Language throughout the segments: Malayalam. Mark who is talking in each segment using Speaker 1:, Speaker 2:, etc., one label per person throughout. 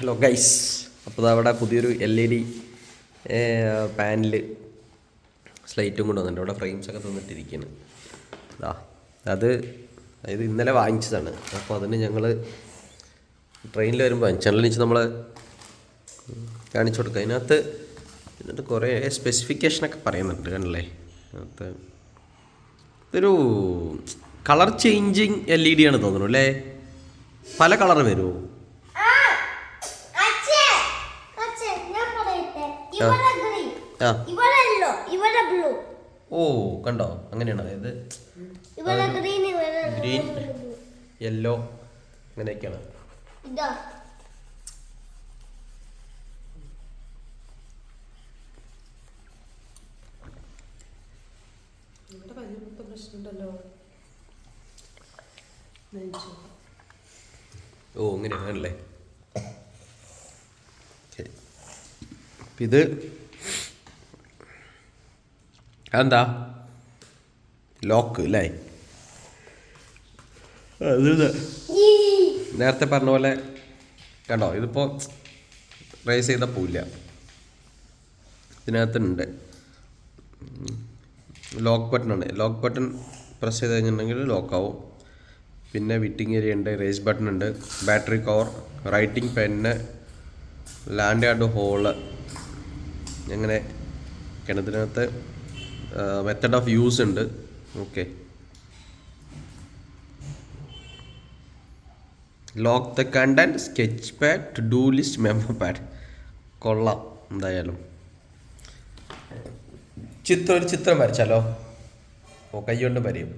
Speaker 1: ഹലോ ഗൈസ് അപ്പോൾ അവിടെ പുതിയൊരു എൽ ഇ ഡി പാനൽ സ്ലൈറ്റും കൊണ്ട് വന്നിട്ടുണ്ട്. അവിടെ ഫ്രെയിംസ് ഒക്കെ തന്നിട്ടിരിക്കുകയാണ് ആ അത് അതായത് ഇന്നലെ വാങ്ങിച്ചതാണ്. അപ്പോൾ അതിന് ഞങ്ങൾ ട്രെയിനിൽ വരുമ്പോൾ ചാനലിൽ വെച്ച് നമ്മൾ കാണിച്ചു കൊടുക്കുക അതിനകത്ത് എന്നിട്ട് കുറേ സ്പെസിഫിക്കേഷനൊക്കെ പറയുന്നുണ്ട് കണ്ടല്ലേ? അതിനകത്ത് ഇതൊരു colour changing L E D ആണ് തോന്നുന്നു അല്ലേ? പല കളർ വരുമോ ആ.
Speaker 2: ഇവിടെ yellow, ഇവിടെ blue.
Speaker 1: ഓ കണ്ടോ? അങ്ങനെയാണ്. അതായത്
Speaker 2: ഇവിടെ green, ഇവിടെ
Speaker 1: ഗ്രീൻ. യെല്ലോ അങ്ങനെയൊക്കെയാണ്. ഓ അങ്ങനെയാണല്ലേ ശരി അപ്പം ഇത് എന്താ ലോക്ക് അല്ലേ. നേരത്തെ പറഞ്ഞ പോലെ കണ്ടോ? ഇതിപ്പോ റേസ് ചെയ്ത പോവില്ല. ഇതിനകത്തുണ്ട്. ലോക്ക് ബട്ടൺ ആണ്. ലോക്ക് ബട്ടൺ പ്രസ് ചെയ്ത് കഴിഞ്ഞിട്ടുണ്ടെങ്കിൽ ലോക്ക് ആവും. പിന്നെ വിറ്റിംഗ് ഏരിയ ഉണ്ട് റേസ് ബട്ടൺ ഉണ്ട്. Battery cover writing pen lanyard hole അങ്ങനെ കിണറ്റിനകത്ത് മെത്തഡ് ഓഫ് യൂസ് ഉണ്ട്. ഓക്കെ ലോക്ക് ദ കണ്ട sketch pad to do list memo pad കൊള്ളാം എന്തായാലും. ചിത്രം ഒരു ചിത്രം വരച്ചാലോ? ഓ കൈകൊണ്ട് വരയും.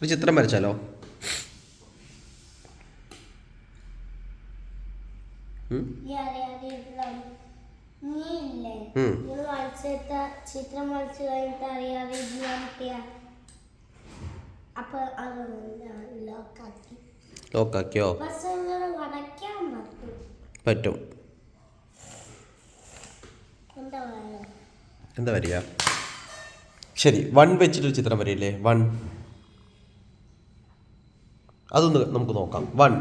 Speaker 1: ഒരു ചിത്രം വരച്ചാലോ?
Speaker 2: ചിത്രം വരച്ചു കഴിഞ്ഞിട്ട് അറിയാതെ ഇതിലാക്കിയ അപ്പൊ അത് ലോക്കാക്കി
Speaker 1: ലോക്കാക്കിയോ
Speaker 2: പറ്റും. എന്താ
Speaker 1: വരിക? ശരി വൺ വെച്ചിട്ടൊരു ചിത്രം വരില്ലേ വൺ അതൊന്ന് നമുക്ക് നോക്കാം. One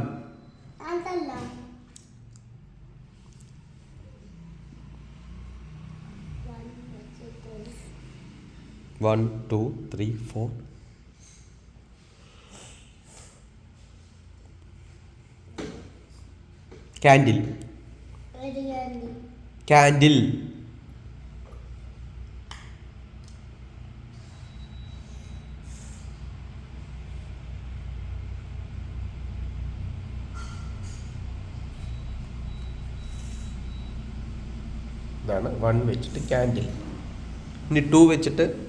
Speaker 1: one two three four.
Speaker 2: Candle.
Speaker 1: Candle. ഇതാണ് വൺ വെച്ചിട്ട് കാൻഡിൽ. ഇനി ടു വെച്ചിട്ട്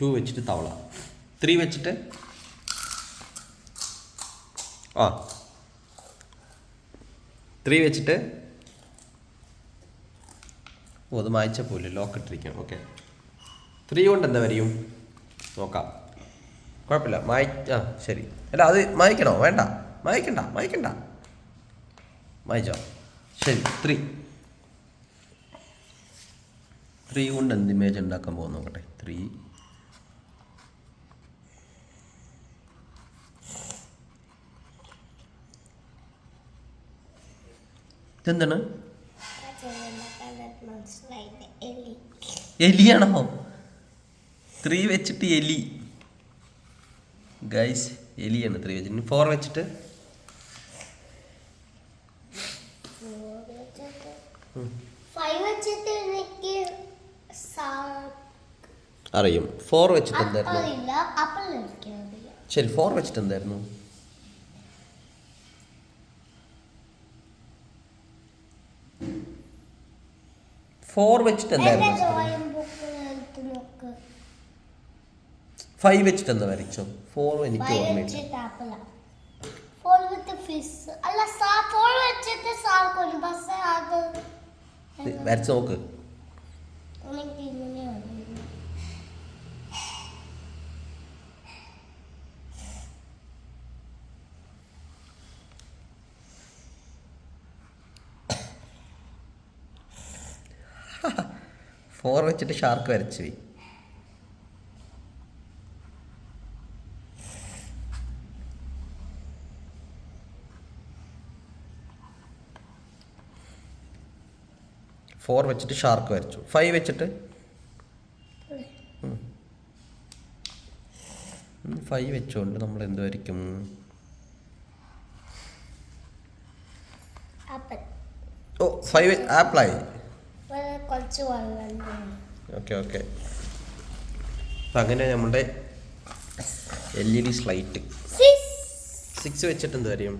Speaker 1: ടു വെച്ചിട്ട് തവള. ത്രീ വെച്ചിട്ട് ആ. ത്രീ വെച്ചിട്ട് ഓ അത് മായ്ച്ച പോലെ ലോക്ക് ഇട്ടിരിക്കണം. ഓക്കെ ത്രീ കൊണ്ട് എന്താ വരെയും? നോക്കാം. കുഴപ്പമില്ല. മായി ആ ശരി. അല്ല അത് മായ്ക്കണോ? വേണ്ട. മായ്ക്കണ്ട മായ്ക്കണ്ട. മായ്ച്ചോ. ശരി ത്രീ ത്രീ കൊണ്ട് എന്ത് ഇമേജ് ഉണ്ടാക്കാൻ പോകുന്നു? നോക്കട്ടെ. ത്രീ ഇതെന്താണ്? എലിയാണോ? ത്രീ വെച്ചിട്ട് എലി. ഗൈസ് എലിയാണ് ത്രീ വെച്ചിട്ട്. ഫോർ വെച്ചിട്ട്. അറിയും. ഫോർ വെച്ചിട്ട് എന്തായിരുന്നു? ശരി ഫോർ വെച്ചിട്ട് എന്തായിരുന്നു? ഫോർ വെച്ചിട്ട് എന്തായിരുന്നു
Speaker 2: നോക്ക്.
Speaker 1: ഫൈവ് വെച്ചിട്ട് എന്താ വരച്ചോ? ഫോർ എനിക്ക് ഓർമ്മയില്ല.
Speaker 2: വരച്ച് ആപ്പിള ഫോർ വിത്ത് ഫിഷ് അല്ല സാ ഫോർ വെച്ചിട്ട് സാർക്കൊരു ബസ് അത്
Speaker 1: വരച്ച് നോക്ക്
Speaker 2: എനിക്ക് ഇങ്ങനെയാണ്
Speaker 1: ഫോർ വെച്ചിട്ട് ഷാർക്ക് വരച്ചു പോയി. ഫോർ വെച്ചിട്ട് ഷാർക്ക് വരച്ചു. ഫൈവ് വെച്ചിട്ട്? ഫൈവ് വെച്ചുകൊണ്ട് നമ്മൾ എന്ത് വരയ്ക്കും? ഓ ഫൈവ് ആപ്പിളായി
Speaker 2: കുറച്ച് വെള്ളം
Speaker 1: ഓക്കെ ഓക്കെ. അങ്ങനെ നമ്മുടെ L E D slate.
Speaker 2: Six.
Speaker 1: Six വെച്ചിട്ട് എന്ത് കാര്യം?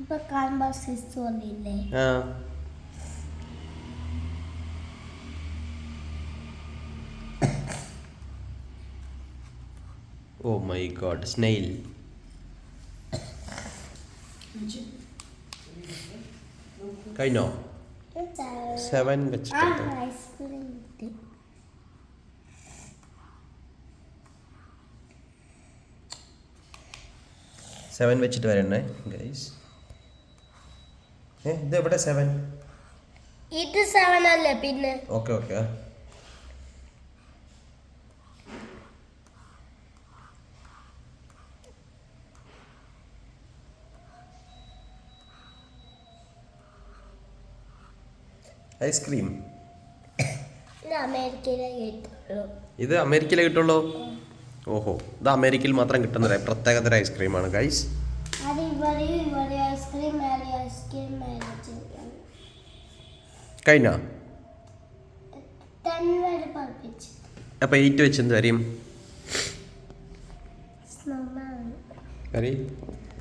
Speaker 2: ഇപ്പൊ കാണുമ്പോ സിക്സ് വന്നില്ലേ?
Speaker 1: ആ. ഓ മൈ ഗോഡ് സ്നെയിൽ കഴിഞ്ഞോ? സെവൻ വെച്ചിട്ട് സെവൻ വെച്ചിട്ട് വരണേ ഗൈസ് ഇത് എവിടെ സെവൻ
Speaker 2: ഇത് സെവൻ അല്ലേ പിന്നെ?
Speaker 1: ഓക്കെ ഓക്കെ ഐസ്ക്രീം
Speaker 2: ഇത് അമേരിക്കയിലെ കിട്ടുള്ളൂ.
Speaker 1: ഓഹോ ഇത് അമേരിക്കയിൽ മാത്രം കിട്ടുന്ന പ്രത്യേകതര ഐസ്ക്രീമാണ് ഗൈസ് കഴിഞ്ഞ? അപ്പോൾ എയ്റ്റ് വെച്ച് എന്ത് വരും
Speaker 2: സ്നോമാൻ
Speaker 1: കറി എയ്റ്റ്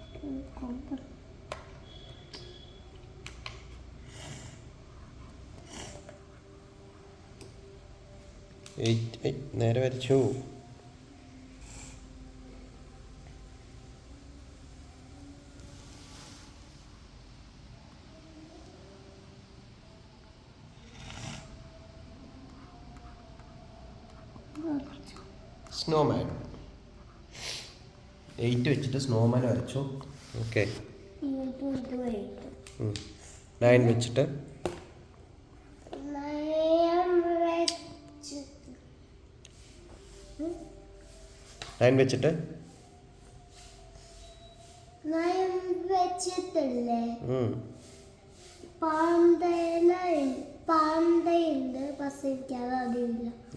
Speaker 1: എയ്റ്റ് നേരെ വരച്ചു. സ്നോമാൻ എയ്റ്റ് വെച്ചിട്ട് സ്നോമാൻ വരച്ചു. ഓക്കെ. നയൻ വെച്ചിട്ട്.
Speaker 2: നയം
Speaker 1: നയൻ വെച്ചിട്ട്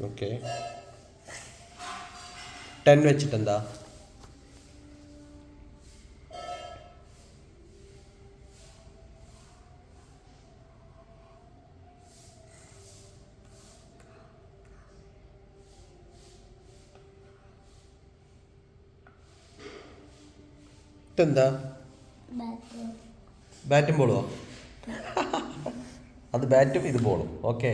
Speaker 1: ഓക്കെ. ടെൻ വെച്ചിട്ട് എന്താ ഇതെന്താ? ബാറ്റും ബോളോ അത് ബാറ്റും ഇത് ബോളും. ഓക്കെ.